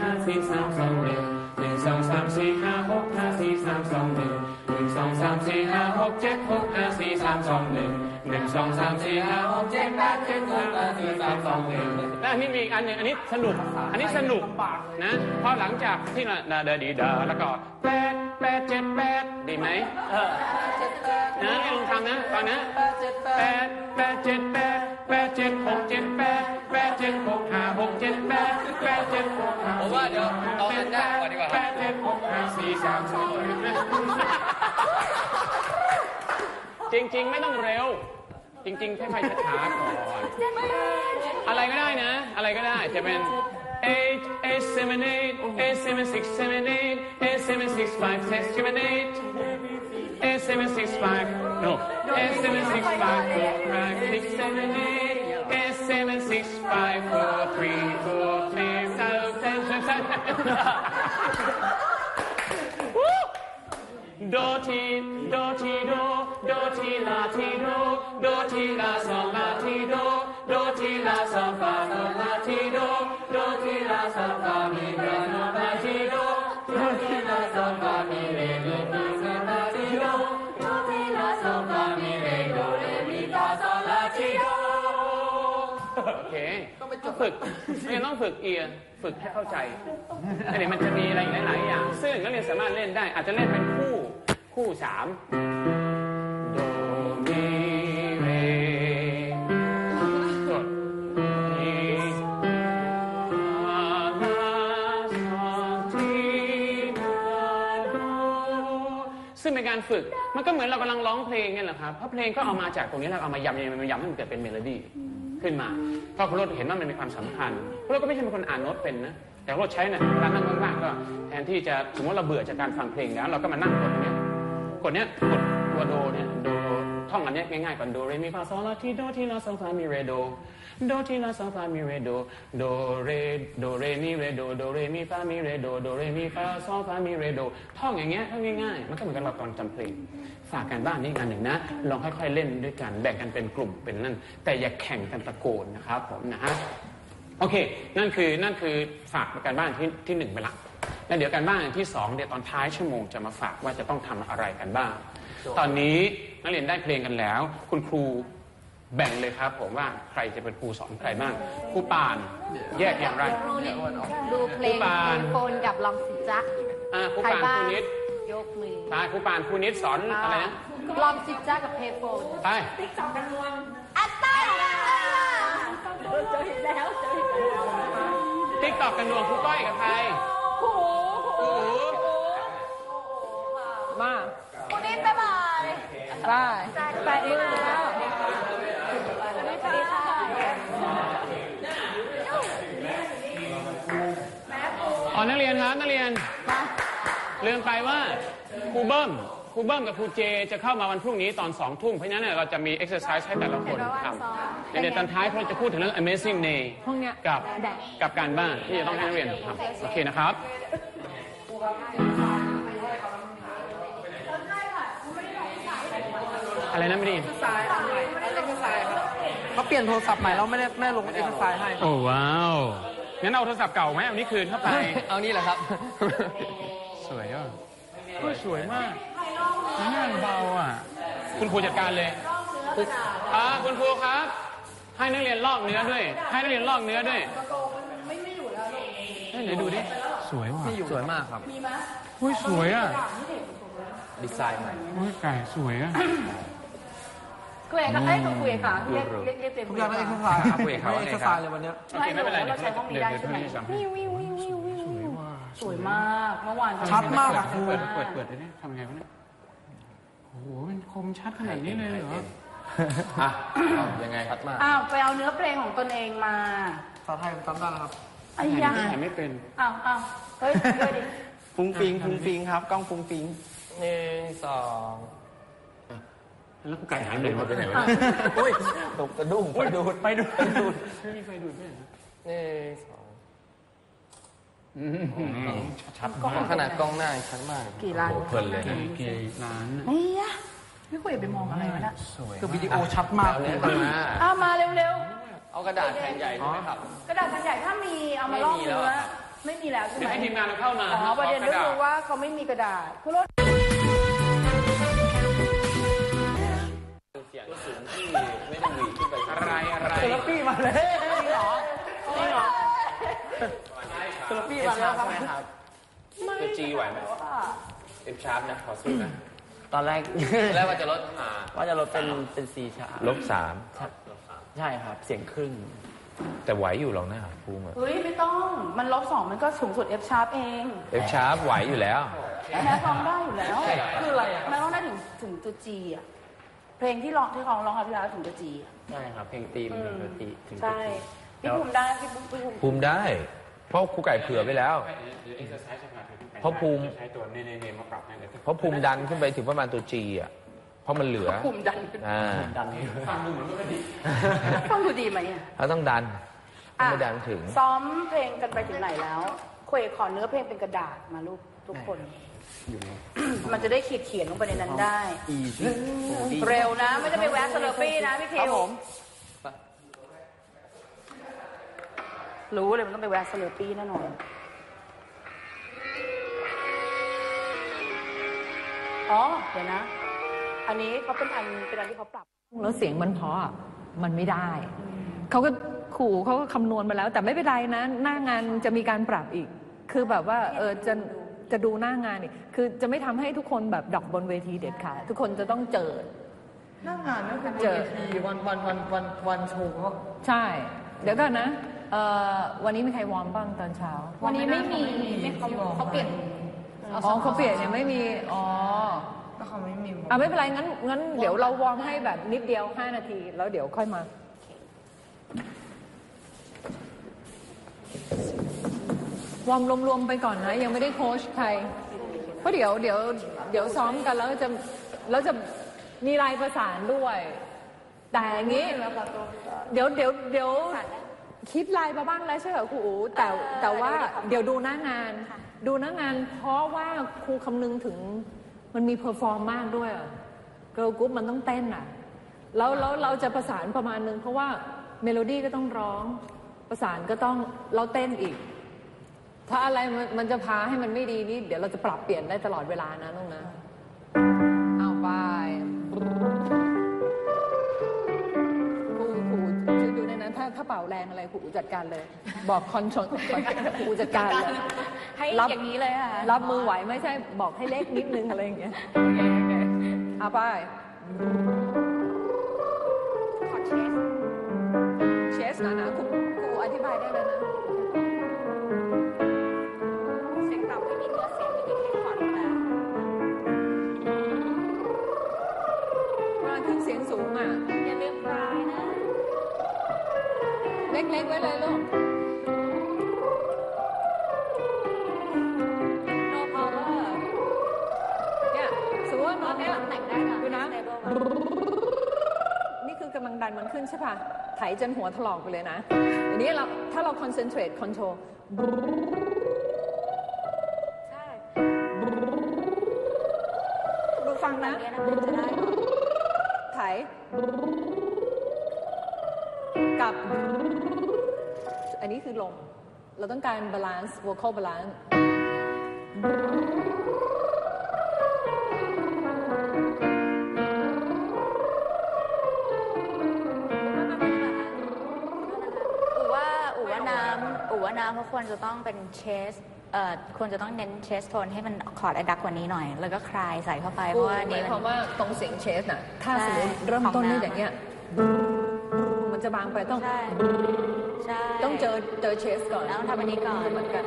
ห้าสี่สามสองหนึ่งหนึ่งสองสามสี่ห้าหกห้าสี่สามสองหนึ่งหนึ่งสองสามสี่ห้าหกเจ็ดหกห้าสี่สามสองหนึ่งหนึ่งสองสามสี่ห้าหกเจ็ดแปดเจ็ดหกห้าสี่สามสองหนึ่งและอันนี้มีอีกอันหนึ่งอันนี้สนุก อันนี้สนุกนะเพราะหลังจากที่เราเดาดีดาแล้วก็แปดแปดเจ็ดแปดดีไหม นะลองทำนะฟังนะแปดแปดเจ็ดแปดแปดเจ็ดหกเจ็ดแปดแปดเจ็ดหกห้าหกเจ็ดแปดแปดเจ็ดหกห้าผมว่าเดี๋ยวเอาอันยาก่อนดีกว่าแปดเจ็ดหกห้าสี่สามสองหนึ่งจริง ๆ ไม่ต้องเร็ว จริงๆแค่ไปช้าๆก่อนอะไรก็ได้นะ อะไรก็ได้จะเป็น eight eight seven eight eight seven six seven eight eight seven six five six seven eight eight seven six five no eight seven six five four five six seven eight eight seven six five four three four three seven ten seven Woo! โดทีโดทีโดโดทีลาทีโดโต้องฝึกไม่งั้นต้องฝึกเอียร์ฝึกให้เข้าใจแล้วเดี๋ยวมันจะมีอะไรหลายๆอย่าง ซึ่งนักเรียนสามารถเล่นได้ อาจจะเล่นเป็นคู่คู่สามโดมีเรกดมีฟาลาซองทีนาโดซึ่งเป็นการฝึก มันก็เหมือนเรากำลังร้องเพลงเนี่ยแหละครับเพราะเพลงก็เอามาจากตรงนี้เราเอามายำยำยำยำให้มันเกิดเป็นเมโลดี้ ขึ้นมา เพราะคุณรดเห็นว่ามันมีความสำคัญคุณรดก็ไม่ใช่เป็นคนอ่านโน้ตเป็นนะ แต่คุณรดใช้เนี่ยเวลานั่งว่างๆก็แทนที่จะสมมติเราเบื่อจากการฟังเพลงแล้ว เราก็มานั่งกดเนี้ยกดเนี้ยกดตัวโดเนี่ยโดท่องอันเนี้ยง่ายๆก่อนโดเรมีฟาซอลาทีโดทีลาซอฟามีเรโดโดทีลาซอฟามีเรโดโดเรโดเรมีเรโดโดเรมีฟามีเรโดโดเรมีฟาซอฟามีเรโดท่องอย่างเงี้ยท่องง่ายๆมันก็เหมือนกับเราตอนจำเพลง ฝากกันบ้านนี่อีกอันหนึ่งนะ ลองค่อยๆเล่นด้วยกันแบ่งกันเป็นกลุ่มเป็นนั่น แต่อย่าแข่งกันตะโกนนะครับผมนะฮะโอเค นั่นคือนั่นคือฝากการบ้านที่ที่หนึ่งไปละแล้วเดี๋ยวการบ้านที่สองเดี๋ยวตอนท้ายชั่วโมงจะมาฝากว่าจะต้องทำอะไรกันบ้าง ตอนนี้นักเรียนได้เพลงกันแล้ว คุณครูแบ่งเลยครับ ผมว่าใครจะเป็นครูสอนใครบ้างครูปานแยกอย่างไรครูนิดดูเพลงครูปานโฟนกับลองสิจ๊ะอ่าครูใครปานบ้าคงรูนิด ยกมือตายครูปานครูนิดสอนอะไรนะลองสิจ๊ะกับเพลงโฟนไปอัตตาติ๊กตอกกันดวงครูก้อยกับใครครูหูมาคุณนิดบ๊ายบายได้แปดมือแล้วสวัสดีค่ะอ๋อนักเรียนครับนักเรียน ลืมไปว่าครูเบิ้มครูเบิ้มกับครูเจจะเข้ามาวันพรุ่งนี้ตอนสองทุ่มเพราะฉะนั้นเนยเราจะมี exercise ให้แต่ละคนทำเดี๋ยวตอนท้ายเราจะพูดถึงเรื่อง amazing day ห้องเนี้ยกับกับการบ้านที่จะต้องให้นักเรียนทำโอเคนะครับ อะไรนะไม่ไดีสายเอาใหม่เอ็กซ์ไซส์ครับเขาเปลี่ยนโทรศัพท์ใหม่เราไม่ได้ไม่ได้ลงเอ็กซ์ไซส์ให้ โอ้ว้าว งั้นเอาโทรศัพท์เก่าไหมเอานี้คืนเข้าไป เอานี่แหละครับ สวยอะเฮ้ยสวยมากงานเบาอะ คุณครูจัดการเลยอ่าคุณครูครับ ให้นักเรียนลอกเนื้อด้วย ให้นักเรียนลอกเนื้อด้วยเฮ้ยไหนดูดิ สวยว่ะสวยมากครับเฮ้ยสวยอะ ดีไซน์ใหม่เฮ้ยไก่สวยอะคุยกับเอ้ยคุณคุยค่ะเรียกเรียกเรียกเต็มทุกอย่างต้องเอ็กซ์ไซส์ครับคุยกับเขาว่าไงเอ็กครับซ์ไซส์เลยวันเนี้ยโอเคไม่เป็นไรเดี๋ยวเดี๋ยวเดี๋ยวเดี๋ยวพี่จะทำให้ สวยมากเมื่อวานชัดมากอะครูเปิดเปิดเปิดได้ดิทำยังไงวะเนี่ยโอ้โหมันคมชัดขนาดนี้เลยเหรออะเอายังไงครับมาอ้าวไปเอาเนื้อเพลงของตนเองมาภาษาไทยผมจำได้แล้วครับ ไอ้ยาถ่ายไม่เป็นอ้าวอ้าวเฮ้ยเฮ้ยดิฟุ้งฟิงฟุ้งฟิงครับ กล้องฟุ้งฟิงหนึ่งสองแล้วกูไก่หายไปไหนวะไปไหนวะเนี่ย อุ้ยตกกระดุ้งไปดูดไปดูดไปดูดไม่มีไฟดูดด้วยเหรอ หนึ่งสองอืม ชัดมากขนาดกล้องหน้ายังชัดมากกี่ล้านเพลินเลยกี่กี่ล้านน่ะไอ้ยาพี่คุยไปมองอะไรวะน่ะคือวิดีโอชัดมากเลเนี้ยยมาอ้ามาเร็วเอากระดาษแผ่นใหญ่ใช่ไหมครับ ๆ กระดาษแผ่นใหญ่ถ้ามีเอามาลอกเนื้อไม่มีแล้วใช่เดี๋ยวไหมให้ทีมงานเราเข้ามาอ๋อประเด็นก็กาคือว่าเขาไม่มีกระดาษคุณรถเสียงสูงที่ไม่ได้หวีขึ้นไปอะไรอะไร เซลฟี่มาเลยจริงเหรอจริงเหรอ เซลฟี่มครับตัวจีไหวไหมเอ็มชาร์ปนะขอสู้นะตอนแรก แล้วว่าจะลดหาว่าจะลดเป็นเป็นซีชาลบสามใช่ครับ เสียงครึ่ง แต่ไหวอยู่หรอกนะภูมิเฮ้ย ไม่ต้อง มันลบสองมันก็สูงสุด F sharp เองเอฟชาร์ปไหวอยู่แล้วแม้ร้องได้อยู่แล้วคืออะไรอะแม้ร้องได้ถึงถึงตัว G อะ เพลงที่ร้องที่เขาร้องกับพี่ล้วถึงตัว G ใช่ครับ เพลงตีมดนตรีถึงใช่ พี่ภูมิได้ พี่ภูมิพี่ภูมิภูมิได้ เพราะครูไก่เผื่อไปแล้วเดี๋ยวเอ็กซ์ไซส์จะพาไปที่ไหนเพราะภูมิ ใช้ตัวเนเนเนมาปรับให้เลยเพราะภูมิดันขึ้นไปถึงประมาณตัวจีอะเพราะมันเหลือภูมิดันขึ้นอ่าดันฟังดูเหมือนไม่ค่อยดีต้องดูดีไหมอะเราต้องดันต้องไม่ดันถึง ซ้อมเพลงกันไปถึงไหนแล้วเควขอเนื้อเพลงเป็นกระดาษมาลูกทุกคนมันจะได้เขียนเขียนลงไปในนั้นได้ อีซี่เร็วนะ ไม่จะไปแวะเซเลฟี่นะพี่ทิว รู้เลยมันต้องไปแวะเซเลฟี่แน่นอนอ๋อเดี๋ยวนะ อันนี้เขาเป็นอันเป็นอันที่เขาปรับแล้วเสียงมันเพราะอะมันไม่ได้ เขาก็ขู่เขาก็คำนวณมาแล้ว แต่ไม่เป็นไรนะ หน้างานจะมีการปรับอีก คือแบบว่าเออจะจะดูหน้างานอีกคือจะไม่ทำให้ทุกคนแบบดอกบนเวทีเด็ดขาดทุกคนจะต้องเจอหน้างานนั่นคือเจอทีวันวันวันวันวันโชว์ใช่ เดี๋ยวก่อนนะ เอ่อวันนี้มีใครวอร์มบ้างตอนเช้าวันนี้ไม่มีไม่เขาเขาเปลี่ยนอ๋อเขาเปลี่ยนเนี่ยไม่มีอ๋อก็เขาไม่มีอะไม่เป็นไรงั้นงั้นเดี๋ยวเราวอร์มให้แบบนิดเดียว 5 นาที แล้วเดี๋ยวค่อยมาวอร์มรวมๆไปก่อนนะยังไม่ได้โค้ชใครเพราะเดี๋ยวเดี๋ยวเดี๋ยวซ้อมกันแล้วจะแล้วจะมีลายประสานด้วย แต่อย่างนี้ เดี๋ยวเดี๋ยวเดี๋ยว คิดลายมาบ้างแล้วใช่ไหมครูอูแต่แต่ว่าเดี๋ยวดูหน้างานดูหน้างาน เพราะว่าครูคำนึงถึงมันมีเพอร์ฟอร์มมากด้วยเกิร์ลกรุ๊ปมันต้องเต้นอะแล้วแล้วเราจะประสานประมาณนึงเพราะว่าเมโลดี้ก็ต้องร้อง ประสานก็ต้องเราเต้นอีก ถ้าอะไรมันมันจะพาให้มันไม่ดีนี่เดี๋ยวเราจะปรับเปลี่ยนได้ตลอดเวลานะน้องนะ เอาไป นั้นถ้าถ้าเป่าแรงอะไรครูจัดการเลย บอกคอนโทรลครูจัดการเลยให้รับอย่างนี้เลยค่ะรับมือไหวไม่ใช่บอกให้เล็กนิดนึงอะไรอย่างเงี้ยเอาไปขอเชสเชสนะนะครูครูอธิบายได้แล้วนะเสียงต่ำไม่มีเนื้อเสียงไม่มีเพลงขอดนะเวลาขึ้นเสียงสูงอะอย่าลืมปลายนะ เล็กๆไว้เลยลูก no power เนี่ยสมมติว่าโน้ตเนี้ยแต่งได้นะดูนะ stable นี่คือกำลังดันมันขึ้นใช่ป่ะ ไถจนหัวถลอกไปเลยนะอันนี้เราถ้าเรา concentrate control ใช่ดูฟังนะเนี่ยนะมันจะได้ ไถ กับ อันนี้คือลม เราต้องการ balance vocal balance อูว่าอูว่าน้ำอูว่าน้ำเขาควรจะต้องเป็นเชสเอ่อควรจะต้องเน้นเชสโทนให้มันคอร์ดไอดักกว่านี้หน่อย แล้วก็คลายใส่เข้าไป เพราะว่าอันหนี้มายมัน ความว่าตรงเสียงเชสน่ะ ถ้าใช่สมมติเริ่มต้นด้วยของน้ำอย่างเงี้ยมัน จะบางไปต้องใช่ ใช่ ต้องเจอเจอเชสก่อน แล้วต้องทำอันนี้ก่อน เหมือนกัน